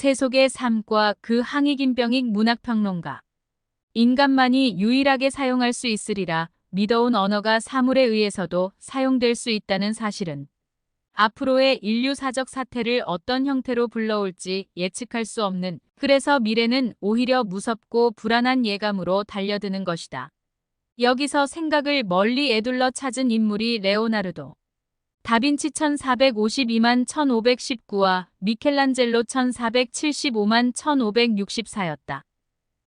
세속의 삶과 그 항익인병익 문학평론가. 인간만이 유일하게 사용할 수 있으리라 믿어온 언어가 사물에 의해서도 사용될 수 있다는 사실은 앞으로의 인류사적 사태를 어떤 형태로 불러올지 예측할 수 없는 그래서 미래는 오히려 무섭고 불안한 예감으로 달려드는 것이다. 여기서 생각을 멀리 애둘러 찾은 인물이 레오나르도. 다빈치 1452만 1519와 미켈란젤로 1475만 1564였다.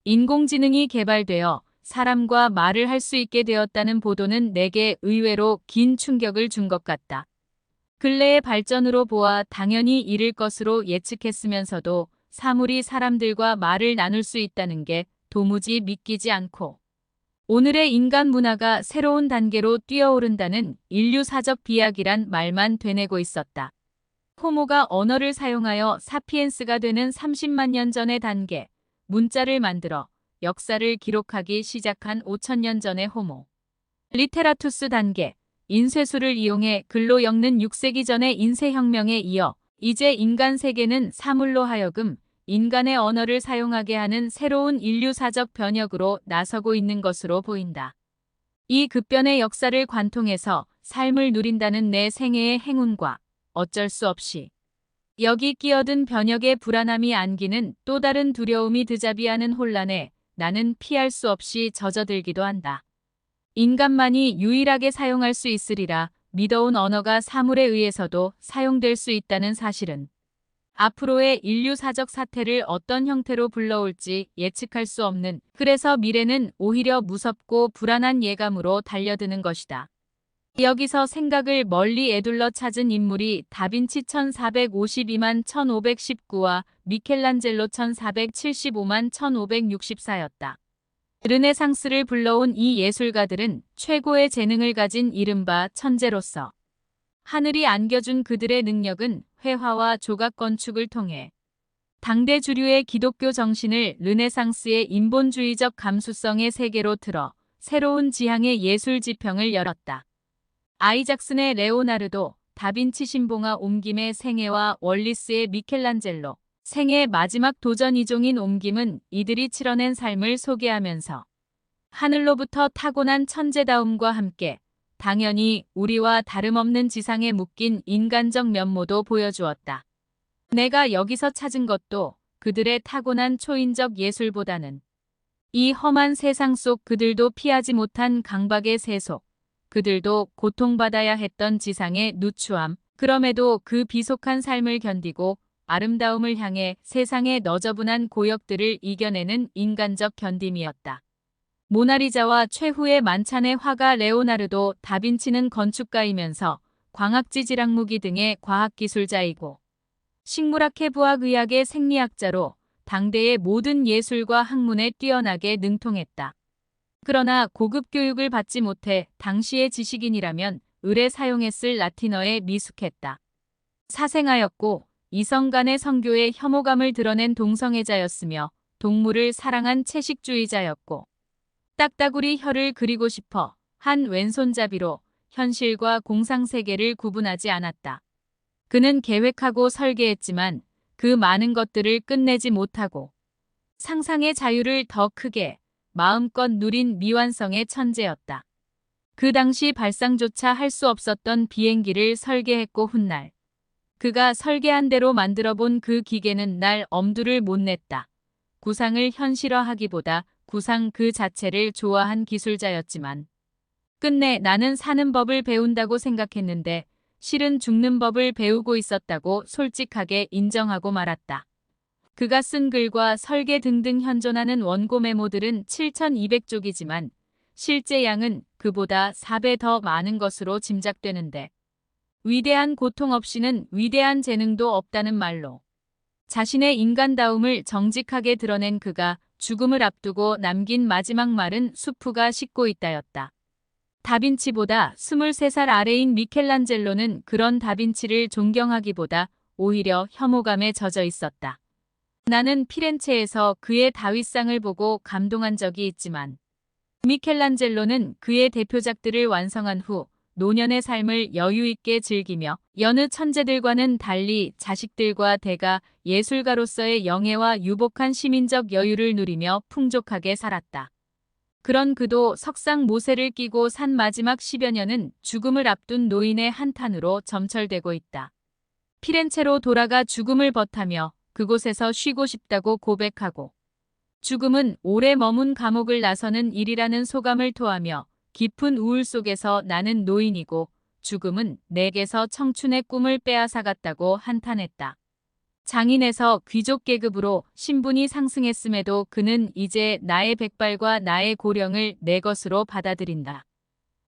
인공지능이 개발되어 사람과 말을 할 수 있게 되었다는 보도는 내게 의외로 긴 충격을 준 것 같다. 근래의 발전으로 보아 당연히 이를 것으로 예측했으면서도 사물이 사람들과 말을 나눌 수 있다는 게 도무지 믿기지 않고 오늘의 인간 문화가 새로운 단계로 뛰어오른다는 인류사적 비약이란 말만 되뇌고 있었다. 호모가 언어를 사용하여 사피엔스가 되는 30만 년 전의 단계, 문자를 만들어 역사를 기록하기 시작한 5천년 전의 호모. 리테라투스 단계, 인쇄술을 이용해 글로 엮는 6세기 전의 인쇄혁명에 이어 이제 인간 세계는 사물로 하여금 인간의 언어를 사용하게 하는 새로운 인류사적 변혁으로 나서고 있는 것으로 보인다. 이 급변의 역사를 관통해서 삶을 누린다는 내 생애의 행운과 어쩔 수 없이 여기 끼어든 변혁의 불안함이 안기는 또 다른 두려움이 드자비하는 혼란에 나는 피할 수 없이 젖어들기도 한다. 인간만이 유일하게 사용할 수 있으리라 믿어온 언어가 사물에 의해서도 사용될 수 있다는 사실은 앞으로의 인류사적 사태를 어떤 형태로 불러올지 예측할 수 없는 그래서 미래는 오히려 무섭고 불안한 예감으로 달려드는 것이다. 여기서 생각을 멀리 애둘러 찾은 인물이 다빈치 1452만 1519와 미켈란젤로 1475만 1564였다. 르네상스를 불러온 이 예술가들은 최고의 재능을 가진 이른바 천재로서 하늘이 안겨준 그들의 능력은 회화와 조각 건축을 통해 당대 주류의 기독교 정신을 르네상스의 인본주의적 감수성의 세계로 틀어 새로운 지향의 예술 지평을 열었다. 아이작슨의 레오나르도, 다빈치 신봉아 옮김의 생애와 월리스의 미켈란젤로, 생애 마지막 도전 이종인 옮김은 이들이 치러낸 삶을 소개하면서 하늘로부터 타고난 천재다움과 함께 당연히 우리와 다름없는 지상에 묶인 인간적 면모도 보여주었다. 내가 여기서 찾은 것도 그들의 타고난 초인적 예술보다는 이 험한 세상 속 그들도 피하지 못한 강박의 세속, 그들도 고통받아야 했던 지상의 누추함, 그럼에도 그 비속한 삶을 견디고 아름다움을 향해 세상의 너저분한 고역들을 이겨내는 인간적 견딤이었다. 모나리자와 최후의 만찬의 화가 레오나르도 다빈치는 건축가이면서 광학지질학무기 등의 과학기술자이고 식물학회 부학의학의 생리학자로 당대의 모든 예술과 학문에 뛰어나게 능통했다. 그러나 고급 교육을 받지 못해 당시의 지식인이라면 을에 사용했을 라틴어에 미숙했다. 사생하였고 이성 간의 성교에 혐오감을 드러낸 동성애자였으며 동물을 사랑한 채식주의자였고 딱따구리 혀를 그리고 싶어 한 왼손잡이로 현실과 공상세계를 구분하지 않았다. 그는 계획하고 설계했지만 그 많은 것들을 끝내지 못하고 상상의 자유를 더 크게 마음껏 누린 미완성의 천재였다. 그 당시 발상조차 할 수 없었던 비행기를 설계했고 훗날 그가 설계한 대로 만들어 본 그 기계는 날 엄두를 못 냈다. 구상을 현실화하기보다 구상 그 자체를 좋아한 기술자였지만 끝내 나는 사는 법을 배운다고 생각했는데 실은 죽는 법을 배우고 있었다고 솔직하게 인정하고 말았다. 그가 쓴 글과 설계 등등 현존하는 원고 메모들은 7,200쪽이지만 실제 양은 그보다 4배 더 많은 것으로 짐작되는데 위대한 고통 없이는 위대한 재능도 없다는 말로 자신의 인간다움을 정직하게 드러낸 그가 죽음을 앞두고 남긴 마지막 말은 수프가 씻고 있다였다. 다빈치보다 23살 아래인 미켈란젤로는 그런 다빈치를 존경하기보다 오히려 혐오감에 젖어 있었다. 나는 피렌체에서 그의 다윗상을 보고 감동한 적이 있지만 미켈란젤로는 그의 대표작들을 완성한 후 노년의 삶을 여유 있게 즐기며 여느 천재들과는 달리 자식들과 대가 예술가로서의 영예와 유복한 시민적 여유를 누리며 풍족하게 살았다. 그런 그도 석상 모세를 끼고 산 마지막 10여 년은 죽음을 앞둔 노인의 한탄으로 점철되고 있다. 피렌체로 돌아가 죽음을 버타며 그곳에서 쉬고 싶다고 고백하고 죽음은 오래 머문 감옥을 나서는 일이라는 소감을 토하며 깊은 우울 속에서 나는 노인이고 죽음은 내게서 청춘의 꿈을 빼앗아갔다고 한탄했다. 장인에서 귀족 계급으로 신분이 상승했음에도 그는 이제 나의 백발과 나의 고령을 내 것으로 받아들인다.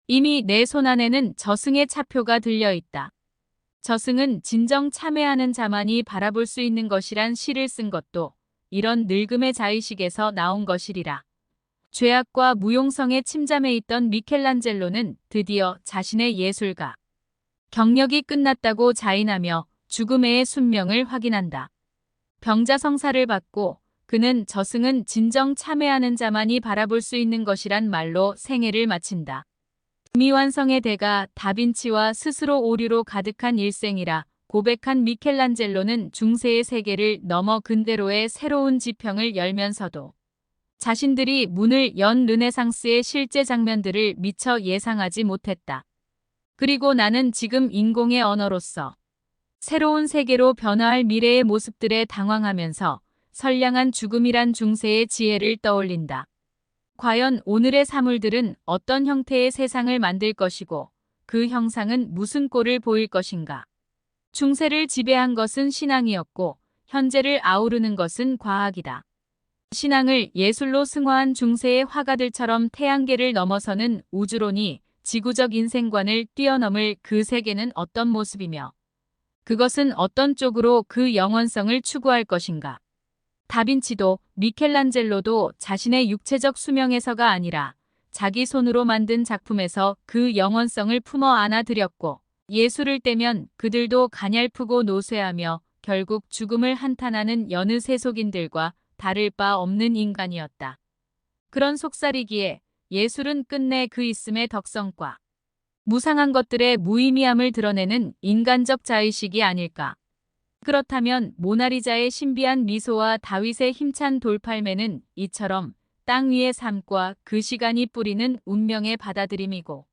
이미 내 손안에는 저승의 차표가 들려 있다. 저승은 진정 참회하는 자만이 바라볼 수 있는 것이란 시를 쓴 것도 이런 늙음의 자의식에서 나온 것이리라. 죄악과 무용성에 침잠해 있던 미켈란젤로는 드디어 자신의 예술가 경력이 끝났다고 자인하며 죽음의 순명을 확인한다. 병자성사를 받고 그는 저승은 진정 참회하는 자만이 바라볼 수 있는 것이란 말로 생애를 마친다. 미완성의 대가 다빈치와 스스로 오류로 가득한 일생이라 고백한 미켈란젤로는 중세의 세계를 넘어 근대로의 새로운 지평을 열면서도 자신들이 문을 연 르네상스의 실제 장면들을 미처 예상하지 못했다. 그리고 나는 지금 인공의 언어로서 새로운 세계로 변화할 미래의 모습들에 당황하면서 선량한 죽음이란 중세의 지혜를 떠올린다. 과연 오늘의 사물들은 어떤 형태의 세상을 만들 것이고 그 형상은 무슨 꼴을 보일 것인가? 중세를 지배한 것은 신앙이었고 현재를 아우르는 것은 과학이다. 신앙을 예술로 승화한 중세의 화가들처럼 태양계를 넘어서는 우주론이 지구적 인생관을 뛰어넘을 그 세계는 어떤 모습이며 그것은 어떤 쪽으로 그 영원성을 추구할 것인가. 다빈치도 미켈란젤로도 자신의 육체적 수명에서가 아니라 자기 손으로 만든 작품에서 그 영원성을 품어 안아들였고 예술을 떼면 그들도 가냘프고 노쇠하며 결국 죽음을 한탄하는 여느 세속인들과 다를 바 없는 인간이었다. 그런 속살이기에 예술은 끝내 그 있음의 덕성과 무상한 것들의 무의미함을 드러내는 인간적 자의식이 아닐까. 그렇다면 모나리자의 신비한 미소와 다윗의 힘찬 돌팔매는 이처럼 땅 위의 삶과 그 시간이 뿌리는 운명의 받아들임이고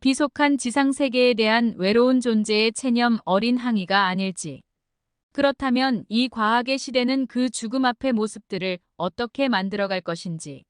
비속한 지상세계에 대한 외로운 존재의 체념 어린 항의가 아닐지. 그렇다면 이 과학의 시대는 그 죽음 앞의 모습들을 어떻게 만들어갈 것인지.